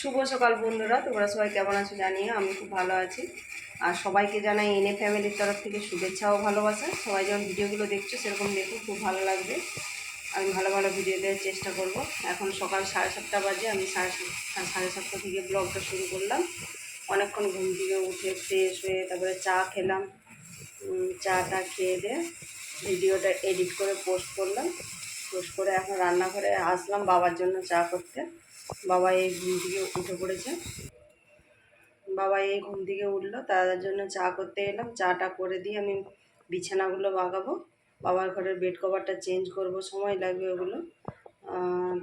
শুভ সকাল বন্ধুরা, তোমরা সবাই কেমন আছো জানিয়ে আমি খুব ভালো আছি। আর সবাইকে জানাই এনে ফ্যামিলির তরফ থেকে শুভেচ্ছা ও ভালোবাসা। সবাই যেমন ভিডিওগুলো দেখছ, সেরকম দেখো, খুব ভালো লাগবে। আমি ভালো ভালো ভিডিও দেওয়ার চেষ্টা করব। এখন সকাল সাড়ে সাতটা বাজে, আমি সাড়ে সাড়ে সাতটা থেকে ব্লগটা শুরু করলাম। অনেকক্ষণ ঘুম থেকে উঠে ফ্রেশ হয়ে তারপরে চা খেলাম। চাটা খেয়ে দিয়ে ভিডিওটা এডিট করে পোস্ট করলাম। পোস্ট করে এখন রান্নাঘরে আসলাম বাবার জন্য চা করতে। বাবা এই ঘুম থেকে উঠে পড়েছে। বাবা এই ঘুম থেকে উঠল, তাদের জন্য চা করতে এলাম। চাটা করে দিয়ে আমি বিছানাগুলো বাগাবো। বাবার ঘরের বেড কভারটা চেঞ্জ করব, সময় লাগবে ওগুলো।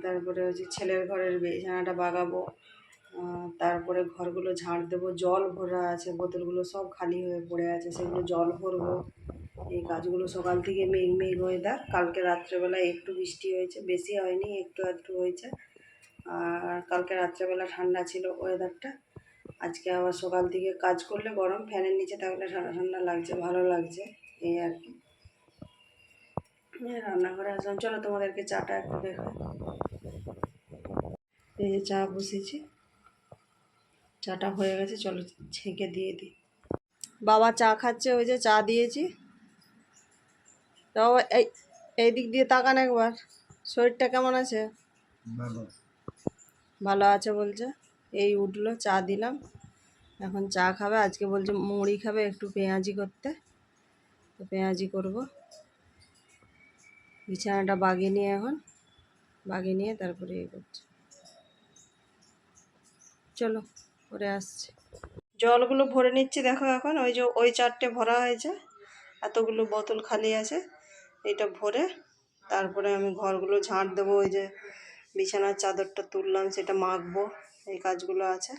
তারপরে হচ্ছে ছেলের ঘরের বিছানাটা বাগাবো। তারপরে ঘরগুলো ঝাড় দেবো। জল ভরা আছে, বোতলগুলো সব খালি হয়ে পড়ে আছে, সেগুলো জল ভরবো। এই কাজগুলো সকাল থেকে মেঘ মেঘ ওয়েদার কালকে রাত্রেবেলা একটু বৃষ্টি হয়েছে, বেশি হয়নি, একটু একটু হয়েছে। আর কালকে রাত্রেবেলা ঠান্ডা ছিল ওয়েদারটা আজকে আবার সকাল থেকে কাজ করলে গরম, ফ্যানের নিচে থাকলে ঠান্ডা ঠান্ডা লাগছে, ভালো লাগছে, এই আর কি। রান্নাঘরে আসলাম। চলো তোমাদেরকে চাটা একটু দেখাই। এই যে চা বসেছি। চাটা হয়ে গেছে, চলো ছেঁকে দিয়ে দিই। বাবা চা খাচ্ছে, ওই যে চা দিয়েছি। বাবা, এই এই দিক দিয়ে তাকান একবার। শরীরটা কেমন আছে? ভালো আছে বলছে। এই উঠল, চা দিলাম। এখন চা খাবে। আজকে বলছে মুড়ি খাবে একটু পেঁয়াজি করতে। তো পেঁয়াজি করব। বিছানাটা বাগিয়ে নিয়ে এখন। বাগিয়ে নিয়ে তারপরে ইয়ে করছে। চলো, পরে আসছে। জলগুলো ভরে নিচ্ছি, দেখো এখন। ওই যে ওই চারটে ভরা হয়েছে। এতগুলো বোতল খালি আছে। এটা ভরে তারপরে আমি ঘরগুলো ঝাঁট দেবো। ওই যে বিছানার চাদরটা তুললাম, সেটা মাখবো, এই কাজগুলো আছে।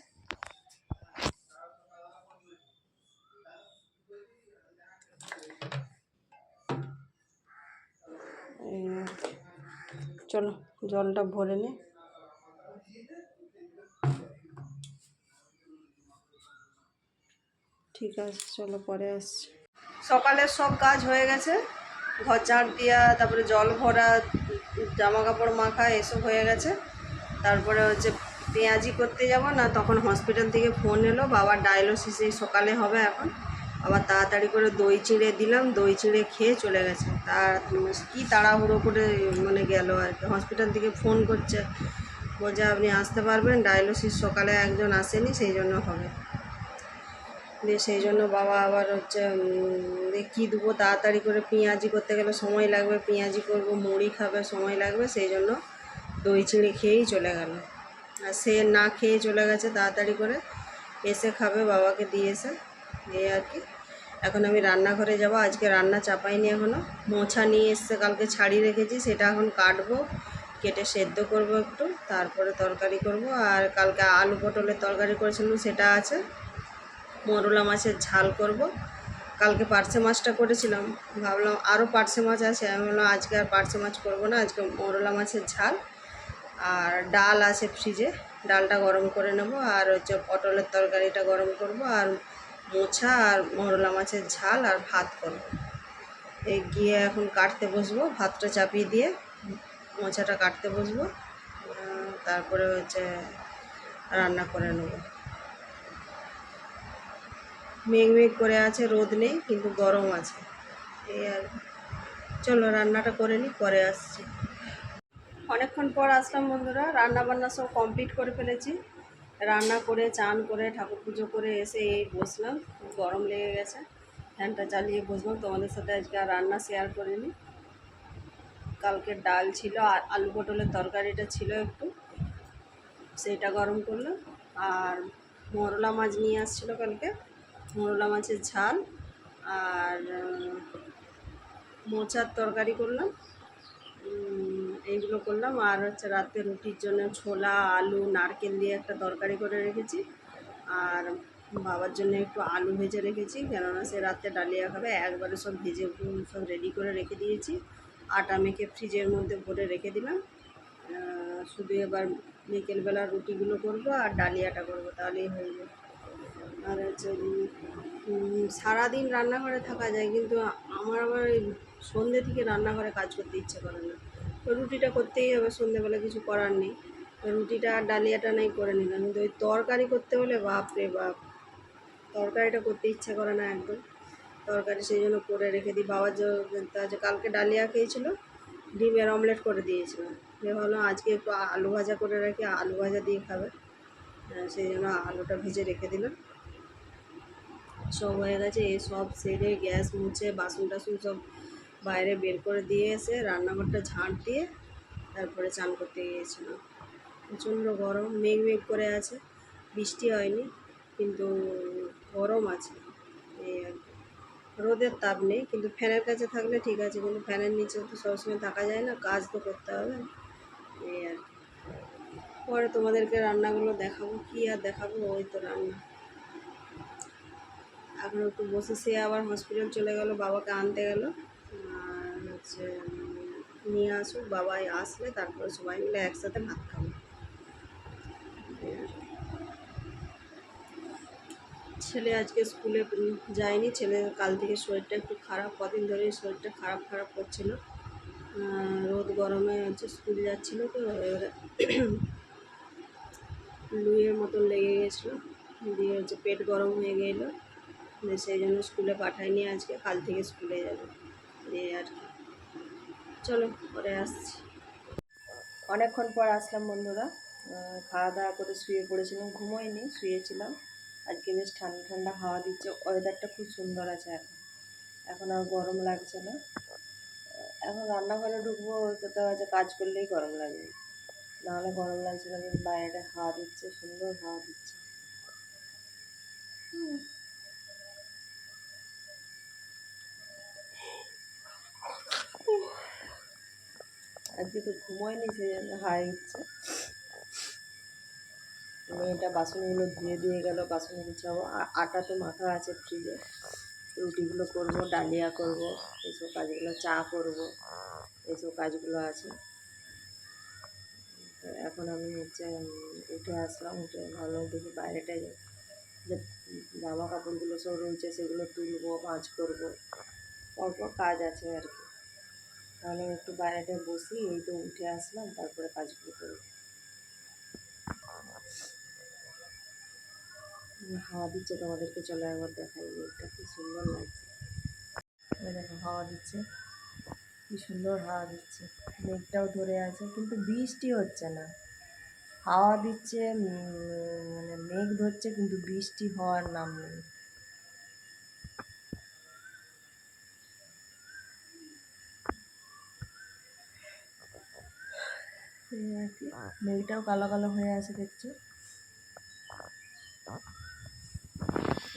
চলো, জলটা ভরে নি। ঠিক আছে, চলো পরে আসছি। সকালের সব কাজ হয়ে গেছে, ঘর ঝাড় দেওয়া তারপরে জল ভরা জামা কাপড় মাখা এসব হয়ে গেছে। তারপরে হচ্ছে পেঁয়াজি করতে যাব না, তখন হসপিটাল থেকে ফোন এলো বাবার ডায়ালিসিস এই সকালে হবে এখন। আবার তাড়াতাড়ি করে দই চিড়ে দিলাম, দই চিড়ে খেয়ে চলে গেছে। তার কি তাড়াহুড়ো করে মানে গেল আর কি। হসপিটাল থেকে ফোন করছে। বলছে, আপনি আসতে পারবেন ডায়ালিসিস সকালে একজন আসেনি, সেই জন্য হবে। দিয়ে সেই জন্য বাবা আবার হচ্ছে কী দেবো? তাড়াতাড়ি করে পেঁয়াজি করতে গেলে সময় লাগবে। পেঁয়াজি করব, মুড়ি খাবে, সময় লাগবে। সেই জন্য দই চিড়ে খেয়েই চলে গেল। আর সে না খেয়ে চলে গেছে, তাড়াতাড়ি করে এসে খাবে, বাবাকে দিয়ে এসে। এই আর কি। এখন আমি রান্নাঘরে যাব। আজকে রান্না চাপাইনি এখনও মোছা নিয়ে এসছে, কালকে ছাড়িয়ে রেখেছি। সেটা এখন কাটবো, কেটে সেদ্ধ করব একটু। তারপরে তরকারি করব। আর কালকে আলু পটলের তরকারি করেছিলাম, সেটা আছে। মরলা মাছের ঝাল করব। কালকে পার্সে মাছটা করেছিলাম। ভাবলাম আরও পার্সে মাছ আছে। আমি বললাম, আজকে আর পার্সে মাছ করব না, আজকে মরলা মাছের ঝাল। আর ডাল আছে ফ্রিজে, ডালটা গরম করে নেব। আর হচ্ছে পটলের তরকারিটা গরম করব। আর মোছা আর মরলা মাছের ঝাল আর ভাত করব। এই গিয়ে এখন কাটতে বসবো, ভাতটা চাপিয়ে দিয়ে মোচাটা কাটতে বসবো। তারপরে হচ্ছে রান্না করে নেব। মেঘ মেঘ করে আছে, রোদ নেই, কিন্তু গরম আছে। এই আর চলো, রান্নাটা করে নিই পরে আসছি। অনেকক্ষণ পর আসলাম বন্ধুরা রান্না বান্না সব কমপ্লিট করে ফেলেছি। রান্না করে, চান করে, ঠাকুর পুজো করে এসে এই বসলাম। খুব গরম লেগে গেছে। ফ্যানটা চালিয়ে বসলাম। তোমাদের সাথে আজকে আর রান্না শেয়ার করিনি। কালকে ডাল ছিল, আর আলু পটলের তরকারিটা ছিল একটু। সেটা গরম করলাম। আর মরলা মাছ নিয়ে আসছিল কালকে। মোরলা মাছের ঝাল আর মোচার তরকারি করলাম। এইগুলো করলাম আর হচ্ছে রাতে রুটির জন্য ছোলা, আলু, নারকেল দিয়ে একটা তরকারি করে রেখেছি। আর বাবার জন্য একটু আলু ভেজে রেখেছি, কেননা সে রাতে ডালিয়া খাবে। একবারে সব ভেজে সব রেডি করে রেখে দিয়েছি। আটা মেখে ফ্রিজের মধ্যে ভরে রেখে দিলাম। শুধু এবার বিকেলবেলা রুটিগুলো করব আর ডালিয়াটা করব, তাহলেই হয়ে যাবে। আর হচ্ছে সারাদিন রান্নাঘরে থাকা যায় কিন্তু আমার আবার সন্ধ্যে থেকে রান্নাঘরে কাজ করতে ইচ্ছে করে না। তো রুটিটা করতেই হবে সন্ধ্যেবেলা কিছু করার নেই। রুটিটা আর ডালিয়াটা নাই করে নিলাম। কিন্তু ওই তরকারি করতে হলে বাপ রে বাপ তরকারিটা করতে ইচ্ছা করে না একদম। তরকারি সেই জন্য করে রেখে দিই। বাবার যে কালকে ডালিয়া খেয়েছিল ডিমের অমলেট করে দিয়েছিলাম দিয়ে ভাবলাম আজকে একটু আলু ভাজা করে রাখি আলু ভাজা দিয়ে খাবে। আহ, সেই জন্য আলুটা ভেজে রেখে দিলাম। সব হয়ে গেছে এই সব সেরে গ্যাস মুছে, বাসন টাসন সব বাইরে বের করে দিয়ে এসে রান্নাঘরটা ঝাঁট দিয়ে তারপরে চান করতে গিয়েছিলাম প্রচণ্ড গরম, মেঘ মেঘ করে আছে বৃষ্টি হয়নি, কিন্তু গরম আছে এই আর। রোদের তাপ নেই, কিন্তু ফ্যানের কাছে থাকলে ঠিক আছে, কিন্তু ফ্যানের নিচে তো সবসময় থাকা যায় না, কাজ তো করতে হবে এই আর। পরে তোমাদেরকে রান্নাগুলো দেখাবো, কি আর দেখাবো, ওই তো রান্না এখন একটু বসে সে আবার হসপিটাল চলে গেল, বাবাকে আনতে গেল। আর হচ্ছে নিয়ে আসুক, বাবাই আসলে তারপরে সবাই মিলে একসাথে ভাত খাব। ছেলে আজকে স্কুলে যায়নি, ছেলে কাল থেকে শরীরটা একটু খারাপ, কদিন ধরে শরীরটা খারাপ খারাপ করছিল। রোদ গরমে হচ্ছে স্কুল যাচ্ছিল তো, এবারে লুয়ের মতন লেগে গেছিল। দিয়ে হচ্ছে পেট গরম হয়ে গেলো। সেই জন্য স্কুলে পাঠাইনি আজকে কাল থেকে স্কুলে যাবে। এই আর কি। চলো পরে আসছি। অনেকক্ষণ পর আসলাম বন্ধুরা। খাওয়া দাওয়া করে শুয়ে পড়েছিলাম ঘুমোইনি শুয়েছিলাম। আজকে বেশ ঠান্ডা ঠান্ডা হাওয়া দিচ্ছে ওয়েদারটা খুব সুন্দর আছে এখন। এখন আর গরম লাগছে না। এখন রান্নাঘরে ঢুকবো কোথাও আছে কাজ করলেই গরম লাগবে। নাহলে গরম লাগছে না বাইরে হাওয়া দিচ্ছে সুন্দর হাওয়া দিচ্ছে। হুম। আজকে তো ঘুমোয়নি সেই জন্য হাই হচ্ছে মেয়েটা বাসনগুলো ধুয়ে দিয়ে গেল বাসন গুছাবো আটা তো মাখা আছে ফ্রিজে। রুটিগুলো করব, ডালিয়া করব এইসব কাজগুলো, চা করব এইসব কাজগুলো আছে। এখন আমি হচ্ছে উঠে আসলাম, উঠে ভালো দেখি বাইরেটায় যে জামা কাপড়গুলো সব রয়েছে, সেগুলো তুলবো, ভাঁজ করব। অল্প কাজ আছে আর কি। তাহলে একটু বাইরেটায় বসি এই তো উঠে আসলাম তারপরে কাজগুলো উম, হাওয়া দিচ্ছে তোমাদেরকে চলে একবার দেখাই মেঘটা কি সুন্দর লাগছে। দেখো হাওয়া দিচ্ছে। কি সুন্দর হাওয়া দিচ্ছে। মেঘটাও ধরে আছে কিন্তু বৃষ্টি হচ্ছে না। হাওয়া দিচ্ছে মানে মেঘ ধরছে কিন্তু বৃষ্টি হওয়ার নাম নেই। কি। মেঘটাও কালো কালো হয়ে আছে দেখছ।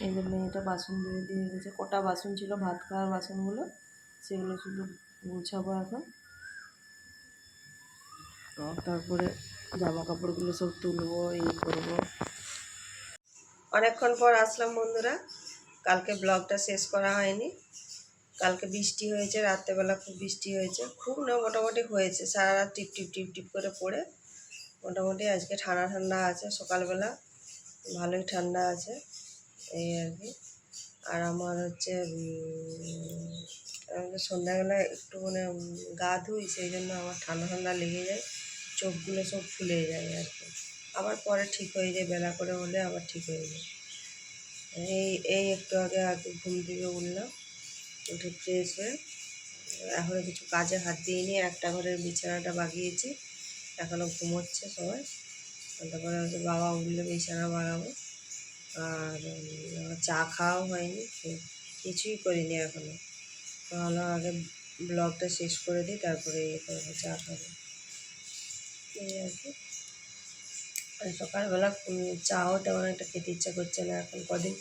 এই যে মেয়েটা বাসন ধুয়ে দিয়ে গেছে। কটা বাসন ছিল? ভাত খাওয়ার বাসনগুলো। সেগুলো শুধু গুছাবো এখন। তারপরে জামা কাপড়গুলো সব তুলবো, এই করব। অনেকক্ষণ পর আসলাম বন্ধুরা। কালকে ব্লগটা শেষ করা হয়নি। কালকে বৃষ্টি হয়েছে, রাত্রেবেলা খুব বৃষ্টি হয়েছে। খুব না, মোটামুটি হয়েছে। সারা রাত টিপ টিপ টিপ টিপ করে পড়ে। মোটামুটি আজকে ঠান্ডা ঠান্ডা আছে, সকালবেলা ভালোই ঠান্ডা আছে, এই আর কি। আর আমার হচ্ছে সন্ধ্যাবেলা একটু মানে গা ধুই, সেই জন্য আমার ঠান্ডা ঠান্ডা লেগে যায়, চোখগুলো সব ফুলে যায় আর কি। আবার পরে ঠিক হয়ে যায়, বেলা করে হলে আবার ঠিক হয়ে যায়। এই এই একটু আগে আগে ঘুম থেকে উঠলাম। উঠে ফ্রেশ হয়ে এখনও কিছু কাজে হাত দিয়ে দিইনি একটা ঘরের বিছানাটা বাগিয়েছি। এখনও ঘুমোচ্ছে সবাই। তারপরে হচ্ছে বাবা উঠলে বিছানা বাগাবো। আর চা খাওয়াও হয়নি কিছুই করিনি এখনও তাহলে আগে ব্লগটা শেষ করে দিই, তারপরে ইয়ে করব চা খাব। এই আর কি। সকালবেলা চাও তেমন একটা খেতে ইচ্ছা করছে না। এখন কদিন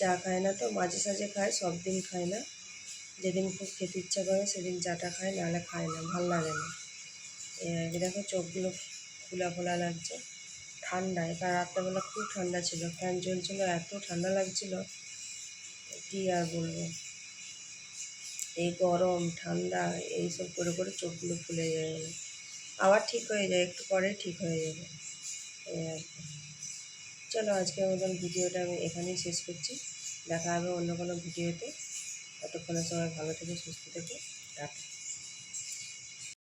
চা খায় না তো, মাঝে সাঝে খায়, সব দিন খায় না। যেদিন খুব খেতে ইচ্ছা করে সেদিন চাটা খায়, নাহলে খায় না, ভালো লাগে না। দেখো চোখগুলো ফোলা ফোলা লাগছে ঠান্ডায় কারণ রাত্রেবেলা খুব ঠান্ডা ছিল, ফ্যান চলছিল, এত ঠান্ডা লাগছিল, কী আর বলব। এই গরম, ঠান্ডা এইসব করে করে চোখগুলো ফুলে যায় আবার ঠিক হয়ে যায়, একটু পরে ঠিক হয়ে যাবে। এই আর কি। চলো আজকের মতন ভিডিওটা আমি এখানেই শেষ করছি। দেখা হবে অন্য কোনো ভিডিওতে। ততক্ষণের সময় ভালো থেকে সুস্থ থেকে টাটা